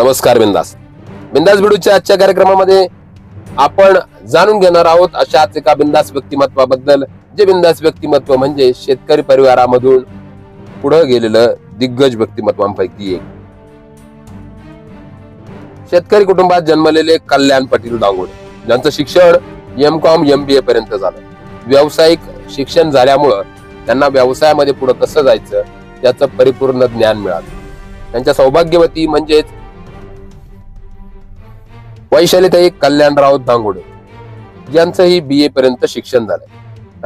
नमस्कार बिंदास. बिंदास बिडूच्या आजच्या कार्यक्रमामध्ये आपण जाणून घेणार आहोत अशाच एका बिंदास व्यक्तिमत्वाबद्दल. जे बिंदास व्यक्तिमत्व म्हणजे शेतकरी परिवारामधून पुढे गेलेलं दिग्गज व्यक्तिमत्वांपैकी एक. शेतकरी कुटुंबात जन्मलेले कल्याण पाटील दांगोडे. ज्यांचं शिक्षण M com M B A पर्यंत झालं. व्यावसायिक शिक्षण झाल्यामुळं त्यांना व्यवसायामध्ये पुढे कसं जायचं त्याचं परिपूर्ण ज्ञान मिळालं. त्यांच्या सौभाग्यवती म्हणजेच वैशालीताई कल्याणराव दांगोडे यांचंही बी ए पर्यंत शिक्षण झालंय.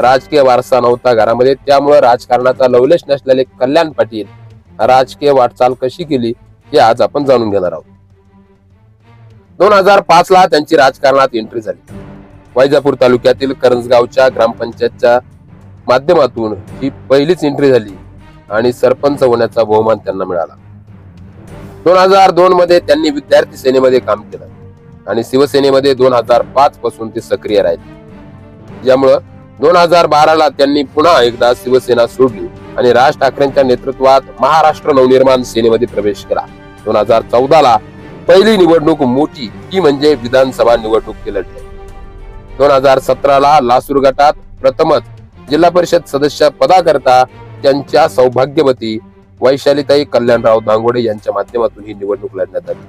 राजकीय वारसा नव्हता घरामध्ये त्यामुळे राजकारणाचा लवलेश नसलेले कल्याण पाटील राजकीय वाटचाल कशी केली हे आज आपण जाणून घेणार आहोत. दोन हजार पाच ला त्यांची राजकारणात एंट्री झाली. वैजापूर तालुक्यातील करंजगावच्या ग्रामपंचायतच्या माध्यमातून ही पहिलीच एंट्री झाली आणि सरपंच होण्याचा बहुमान त्यांना मिळाला. दोन हजार दोन मध्ये त्यांनी विद्यार्थी सेनेमध्ये काम केलं. आणि शिवसेनेमध्ये दोन हजार पाच पासून ते सक्रिय राहिले. यामुळं दोन हजार बाराला त्यांनी पुन्हा एकदा शिवसेना सोडली आणि राज ठाकरेंच्या नेतृत्वात महाराष्ट्र नवनिर्माण सेनेमध्ये प्रवेश केला. दोन हजार चौदाला पहिली निवडणूक मोठी ती म्हणजे विधानसभा निवडणूक लढली. दोन हजार सतराला लासूर गटात प्रथमच जिल्हा परिषद सदस्य पदाकरता त्यांच्या सौभाग्यवती वैशालीताई कल्याणराव दांगोडे यांच्या माध्यमातून ही निवडणूक लढण्यात आली.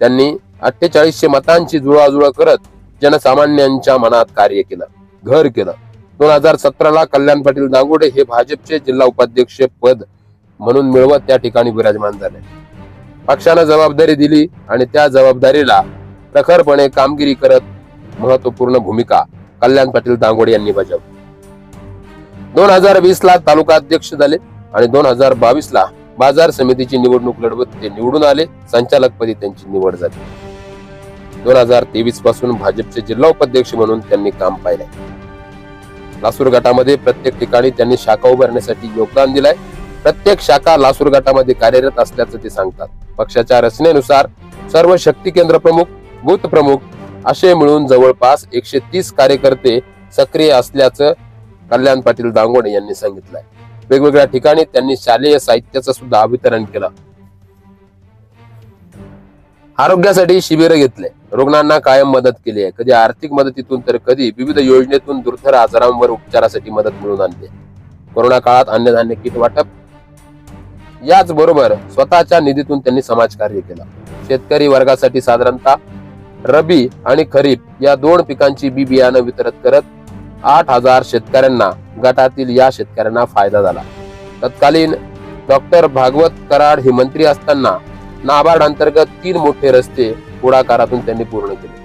त्यांनी अठ्ठेचाळीसशे मतांची जुळाजुळा करत जनसामान्यांच्या मनात कार्य केलं घर केलं. दोन हजार सतराला कल्याण पाटील दांगोडे हे भाजपचे जिल्हा उपाध्यक्ष पद म्हणून मिळवत त्या ठिकाणी विराजमान झाले. पक्षानं जबाबदारी दिली आणि त्या जबाबदारीला प्रखरपणे कामगिरी करत महत्त्वपूर्ण भूमिका कल्याण पाटील दांगोडे यांनी बजावली. दोन हजार वीस ला तालुका अध्यक्ष झाले आणि दोन हजार बावीस ला बाजार समितीची निवडणूक लढवत ते निवडून आले. संचालकपदी त्यांची निवड झाली. दोन हजार तेवीसपासून भाजपचे जिल्हा उपाध्यक्ष म्हणून त्यांनी काम पाहिले लासूर गटामध्ये प्रत्येक ठिकाणी त्यांनी शाखा उभारण्यासाठी योगदान दिलंय. प्रत्येक शाखा लासूर गटामध्ये कार्यरत असल्याचं ते सांगतात. पक्षाच्या रचनेनुसार सर्व शक्ती केंद्र प्रमुख बूथ प्रमुख असे मिळून जवळपास एकशे तीस कार्यकर्ते सक्रिय असल्याचं कल्याण पाटील दांगोडे यांनी सांगितलंय. वेगवेगळ्या ठिकाणी त्यांनी शालेय साहित्याचं सुद्धा वितरण केलं. आरोग्यासाठी शिबिर घेतले. रुग्णांना कायम मदत केली आहे. कधी आर्थिक मदतीतून तर कधी विविध योजनेतून दुर्धर आजारांवर उपचारासाठी मदत मिळून आणली कोरोना काळात अन्नधान्य किट वाटप. याच बरोबर स्वतःच्या निधीतून त्यांनी समाजकार्य केलं. शेतकरी वर्गासाठी साधारणतः रबी आणि खरीप या दोन पिकांची बी बियाणं वितरित करत आठ हजार शेतकऱ्यांना गटातील या शेतकऱ्यांना फायदा झाला. तत्कालीन डॉक्टर भागवत कराड हे मंत्री असताना नाबार्ड अंतर्गत तीन मोठे रस्ते पुढाकारातून त्यांनी पूर्ण केले.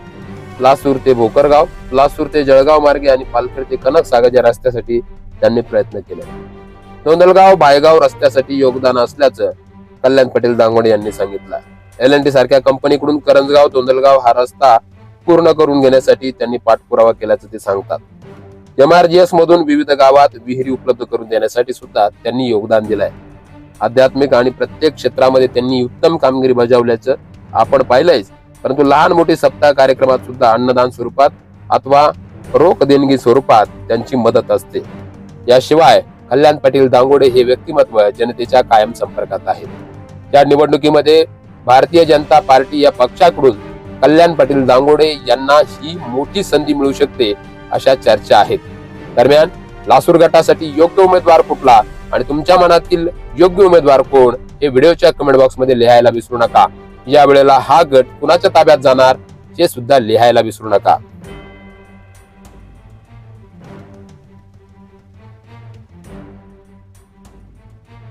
लासूर ते भोकरगाव लासूर ते जळगाव मार्गे आणि पालखेड ते कनक सागर या रस्त्यासाठी त्यांनी प्रयत्न केले. नोंदलगाव बायगाव रस्त्यासाठी योगदान असल्याचं कल्याण पटेल दांगोडे यांनी सांगितलं. एल एन टी सारख्या कंपनीकडून करंजगाव तोंदलगाव हा रस्ता पूर्ण करून घेण्यासाठी त्यांनी पाठपुरावा केल्याचं ते सांगतात. एमआरजीएस मधून विविध गावात विहिरी उपलब्ध करून देण्यासाठी सुद्धा त्यांनी योगदान दिलंय. आध्यात्मिक आणि प्रत्येक क्षेत्रामध्ये त्यांनी उत्तम कामगिरी बजावल्याचं आपण पाहिलंयच. परंतु लहान मोठी सप्ताह कार्यक्रमात सुद्धा अन्नदान स्वरूपात अथवा रोख देणगी स्वरूपात त्यांची मदत असते. याशिवाय कल्याण पाटील दांगोडे हे व्यक्तिमत्व जनतेच्या कायम संपर्कात आहेत. या निवडणुकीमध्ये भारतीय जनता पार्टी या पक्षाकडून कल्याण पाटील दांगोडे यांना ही मोठी संधी मिळू शकते अशा चर्चा आहेत. दरम्यान लासूर गटासाठी योग्य उमेदवार कुठला आणि तुमच्या मनातील योग्य उमेदवार कोण हे व्हिडिओच्या कमेंट बॉक्समध्ये लिहायला विसरू नका. या वेळेला हा गट कुणाच्या ताब्यात जाणार हे सुद्धा लिहायला विसरू नका.